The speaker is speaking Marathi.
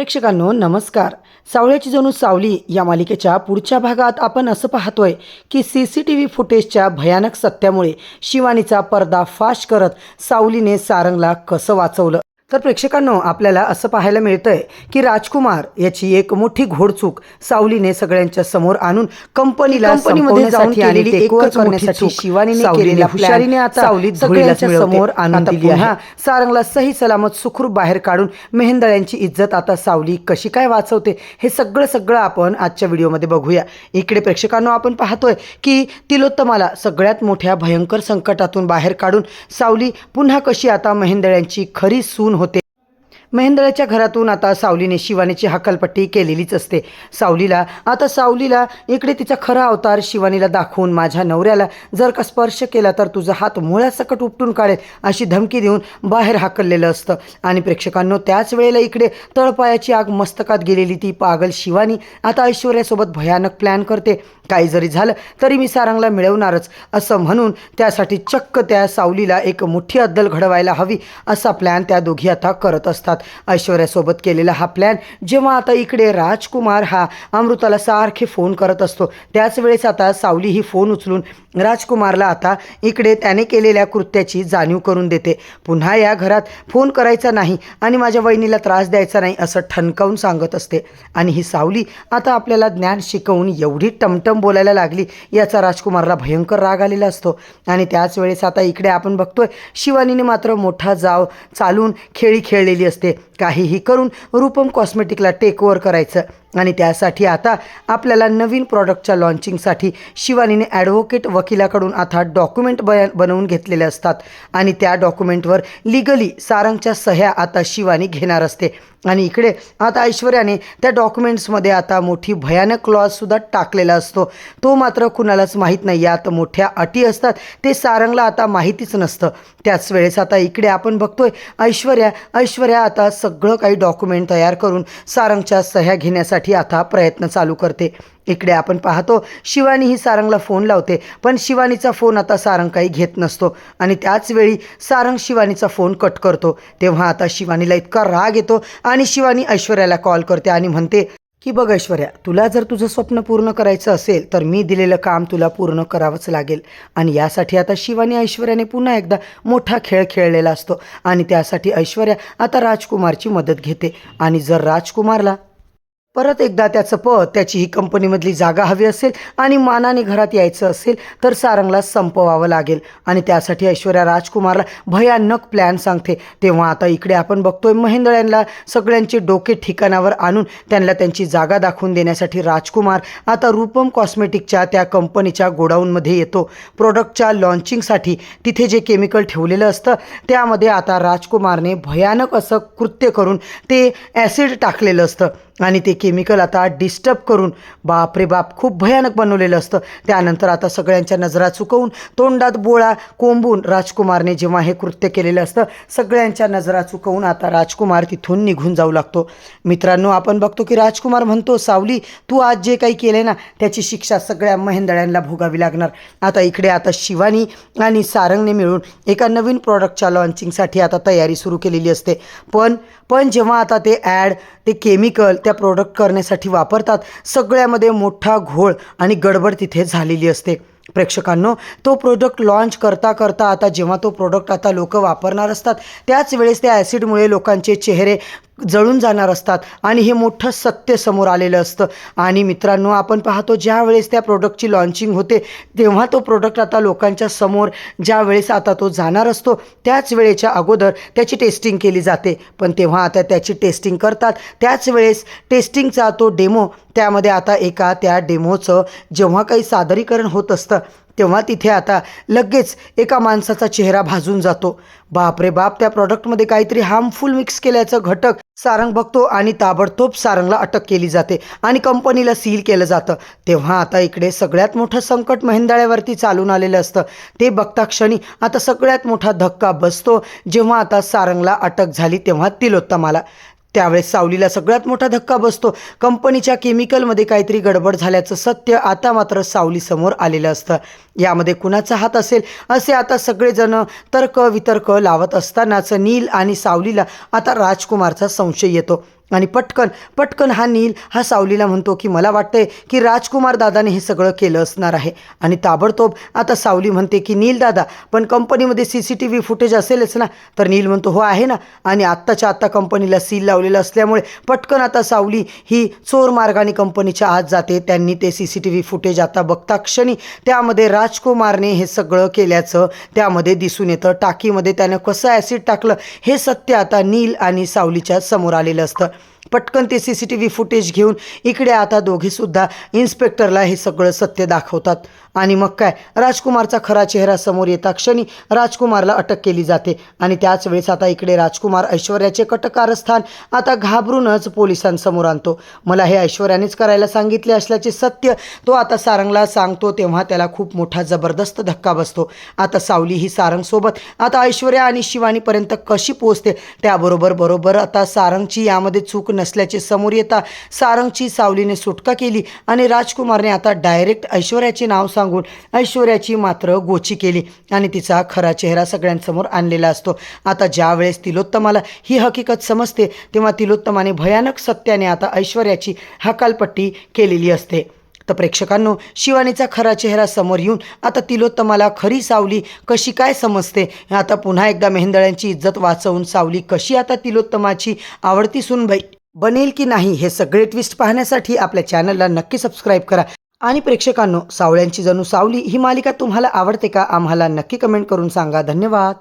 प्रेक्षकांनो नमस्कार. सावळ्याची जणू सावली या मालिकेच्या पुढच्या भागात आपण असं पाहतोय की सी सी टी व्ही फुटेजच्या भयानक सत्यामुळे शिवानीचा पर्दा फाश करत सावलीने सारंगला कसं वाचवलं? तर प्रेक्षकांनो आपल्याला असं पाहायला मिळतंय की राजकुमार याची एक मोठी घोडचूक सावलीने सगळ्यांच्या समोर आणून कंपनीला कंपनीमध्ये जाऊन केलेली करण्यासाठी शिवानीने केलेल्या हुशारीने आता सावलीत सगळ्यांच्या. समोर आणून दिली आहे. सारंगला सही सलामत सुखरूप बाहेर काढून मेहंदळ्यांची इज्जत आता सावली कशी काय वाचवते हे सगळं सगळं आपण आजच्या व्हिडिओमध्ये बघूया. इकडे प्रेक्षकांनो आपण पाहतोय की तिलोत्तमाला सगळ्यात मोठ्या भयंकर संकटातून बाहेर काढून सावली पुन्हा कशी आता मेहंदळ्यांची खरी सून महेंद्राच्या घरातून आता सावलीने शिवानीची हकालपट्टी केलेलीच असते. सावलीला आता सावलीला इकडे तिचा खरा अवतार शिवानीला दाखवून माझ्या नवऱ्याला जर का स्पर्श केला तर तुझा हात मुळ्यासकट उपटून काढेल अशी धमकी देऊन बाहेर हाकललेलं असतं. आणि प्रेक्षकांनो त्याच वेळेला इकडे तळपायाची आग मस्तकात गेलेली ती पागल शिवानी आता ऐश्वर्यासोबत भयानक प्लॅन करते. काही जरी झालं तरी मी सारंगला मिळवणारच असं म्हणून त्यासाठी चक्क त्या सावलीला एक मोठी अद्दल घडवायला हवी असा प्लॅन त्या दोघी आता करत असतात. ऐश्वर्यासोबत केलेला हा प्लॅन जेव्हा आता इकडे राजकुमार हा अमृताला सारखे फोन करत असतो त्याच वेळेस आता सावली ही फोन उचलून राजकुमारला आता इकडे त्याने केलेल्या कृत्याची जाणीव करून देते. पुन्हा या घरात फोन करायचा नाही आणि माझ्या वहिनीला त्रास द्यायचा नाही असं ठणकावून सांगत असते. आणि ही सावली आता आपल्याला ज्ञान शिकवून एवढी टमटम बोलायला लागली याचा राजकुमारला भयंकर राग आलेला असतो. आणि त्याच वेळेस आता इकडे आपण बघतोय शिवानीने मात्र मोठा जाव चालून खेळी खेळलेली असते. c'est काहीही करून रूपम कॉस्मेटिकला टेकओव्हर करायचं. आणि त्यासाठी आता आपल्याला नवीन प्रॉडक्टच्या लॉन्चिंगसाठी शिवानीने ॲडव्होकेट वकिलाकडून आता डॉक्युमेंट बया बनवून घेतलेले असतात. आणि त्या डॉक्युमेंटवर लिगली सारंगच्या सह्या आता शिवानी घेणार असते. आणि इकडे आता ऐश्वर्याने त्या डॉक्युमेंट्समध्ये आता मोठी भयानक क्लॉजसुद्धा टाकलेला असतो. तो मात्र कुणालाच माहीत नाही. यात मोठ्या अटी असतात. ते सारंगला आता माहितीच नसतं. त्याच वेळेस आता इकडे आपण बघतोय ऐश्वर्या. ऐश्वर्या आता सगळं काही डॉक्युमेंट तयार करून सारंगच्या सह्या घेण्यासाठी आता प्रयत्न चालू करते. इकडे आपण पाहतो शिवानी ही सारंगला फोन लावते पण शिवानीचा फोन आता सारंग काही घेत नसतो आणि त्याच वेळी सारंग शिवानीचा फोन कट करतो. तेव्हा आता शिवानीला इतका राग येतो आणि शिवानी ऐश्वर्याला कॉल करते आणि म्हणते की बघ ऐश्वर्या तुला जर तुझं स्वप्न पूर्ण करायचं असेल तर मी दिलेलं काम तुला पूर्ण करावंच लागेल. आणि यासाठी आता शिवानी ऐश्वर्याने पुन्हा एकदा मोठा खेळ खेळलेला असतो. आणि त्यासाठी ऐश्वर्या आता राजकुमारची मदत घेते. आणि जर राजकुमारला परत एकदा त्याचं पद त्याची ही कंपनीमधली जागा हवी असेल आणि मानाने घरात यायचं असेल तर सारंगला संपवावं लागेल. आणि त्यासाठी ऐश्वर्या राजकुमारला भयानक प्लॅन सांगते. तेव्हा आता इकडे आपण बघतोय महेंद्र यांना सगळ्यांचे डोके ठिकाणावर आणून त्यांना त्यांची जागा दाखवून देण्यासाठी राजकुमार आता रूपम कॉस्मेटिकच्या त्या कंपनीच्या गोडाऊनमध्ये येतो. प्रोडक्टच्या लॉन्चिंगसाठी तिथे जे केमिकल ठेवलेलं असतं त्यामध्ये आता राजकुमारने भयानक असं कृत्य करून ते ॲसिड टाकलेलं असतं. आणि ते केमिकल आता डिस्टर्ब करून बाप रे बाप खूप भयानक बनवलेलं असतं. त्यानंतर आता सगळ्यांच्या नजरा चुकवून तोंडात बोळा कोंबून राजकुमारने जेव्हा हे कृत्य केलेलं असतं सगळ्यांच्या नजरा चुकवून आता राजकुमार तिथून निघून जाऊ लागतो. मित्रांनो आपण बघतो की राजकुमार म्हणतो सावली तू आज जे काही केले ना त्याची शिक्षा सगळ्या महेंदळ्यांना भोगावी लागणार. आता इकडे आता शिवानी आणि सारंगने मिळून एका नवीन प्रॉडक्टच्या लॉन्चिंगसाठी आता तयारी सुरू केलेली असते. पण पण जेव्हा आता ते ॲड ते केमिकल त्या प्रोडक्ट करण्यासाठी वापरतात. सगळ्यामध्ये मोठा घोळ आणि गडबड तिथे झालेली असते. प्रेक्षकांनो तो प्रोडक्ट लॉन्च करता करता आता जेव्हा तो प्रोडक्ट आता लोक वापरणार असतात त्याच वेळेस त्या ॲसिडमुळे लोकांचे चेहरे जळून जाणार असतात. आणि हे मोठं सत्य समोर आलेलं असतं. आणि मित्रांनो आपण पाहतो ज्या वेळेस त्या प्रोडक्टची लॉन्चिंग होते तेव्हा तो प्रोडक्ट आता लोकांच्या समोर ज्या वेळेस आता तो जाणार असतो त्याच वेळेच्या अगोदर त्याची टेस्टिंग केली जाते. पण तेव्हा आता त्याची टेस्टिंग करतात. त्याच वेळेस टेस्टिंगचा तो डेमो त्यामध्ये आता एका त्या डेमोचं जेव्हा काही सादरीकरण होत असतं तेव्हा तिथे आता लगेच एका माणसाचा चेहरा भाजून जातो. बाप रे बाप त्या प्रॉडक्टमध्ये काहीतरी हार्मफुल मिक्स केल्याचं घटक सारंग बघतो आणि ताबडतोब सारंगला अटक केली जाते आणि कंपनीला सील केलं जातं. तेव्हा आता इकडे सगळ्यात मोठं संकट मेहंदाळ्यावरती चालून आलेलं असतं. ते बघता क्षणी आता सगळ्यात मोठा धक्का बसतो. जेव्हा आता सारंगला अटक झाली तेव्हा तिलोत्तमाला. त्यावेळेस सावलीला सगळ्यात मोठा धक्का बसतो. कंपनीच्या केमिकलमध्ये काहीतरी गडबड झाल्याचं सत्य आता मात्र सावलीसमोर आलेलं असतं. यामध्ये कुणाचा हात असेल? असे आता सगळेजण तर्क वितर्क लावत असतानाच नील आणि सावलीला आता राजकुमारचा संशय येतो. आणि पटकन पटकन हा नील हा सावलीला म्हणतो की मला वाटतंय की राजकुमार दादाने हे सगळं केलं असणार आहे. आणि ताबडतोब आता सावली म्हणते की नील दादा पण कंपनीमध्ये C C T V footage असेलच ना. तर नील म्हणतो हो आहे ना. आणि आत्ताच्या आत्ता कंपनीला सील लावलेलं असल्यामुळे पटकन आता सावली ही चोर मार्गाने कंपनीच्या आत जाते. त्यांनी ते C C T V footage आता बघता क्षणी त्यामध्ये राजकुमारने हे सगळं केल्याचं त्यामध्ये दिसून येतं. टाकीमध्ये त्यानं कसं ॲसिड टाकलं हे सत्य आता नील आणि सावलीच्या समोर आलेलं असतं. पटकन ते C C T V footage घेऊन इकडे आता दोघेसुद्धा इन्स्पेक्टरला हे सगळं सत्य दाखवतात. आणि मग काय? राजकुमारचा खरा चेहरा समोर येता क्षणी राजकुमारला अटक केली जाते. आणि त्याच वेळेस आता इकडे राजकुमार ऐश्वर्याचे कटकारस्थान आता घाबरूनच पोलिसांसमोर आणतो. मला हे ऐश्वर्यानेच करायला सांगितले असल्याचे सत्य तो आता सारंगला सांगतो तेव्हा त्याला खूप मोठा जबरदस्त धक्का बसतो. आता सावली ही सारंगसोबत आता ऐश्वर्या आणि शिवानीपर्यंत कशी पोचते त्याबरोबर बरोबर आता सारंगची यामध्ये चूक नसल्याचे समोर येता सारंगची सावलीने सुटका केली आणि राजकुमारने आता डायरेक्ट ऐश्वर्याचे नाव सांगून ऐश्वर्याची मात्र गोची केली आणि तिचा खरा चेहरा सगळ्यांसमोर आणलेला असतो. आता ज्यावेळेस तिलोत्तमाला ही हकीकत समजते तेव्हा तिलोत्तमाने भयानक सत्याने आता ऐश्वर्याची हकालपट्टी केलेली असते. तर प्रेक्षकांनो शिवानीचा खरा चेहरा समोर येऊन आता तिलोत्तमाला खरी सावली कशी काय समजते? आता पुन्हा एकदा मेहंदळ्यांची इज्जत वाचवून सावली कशी आता तिलोत्तमाची आवडती सुनबाई? बनेल की नाही हे सगळे ट्विस्ट पाहण्यासाठी आपल्या चॅनलला नक्की सबस्क्राईब करा. आणि प्रेक्षकांनो सावळ्यांची जणू सावली ही मालिका तुम्हाला आवडते का? आम्हाला नक्की कमेंट करून सांगा. धन्यवाद.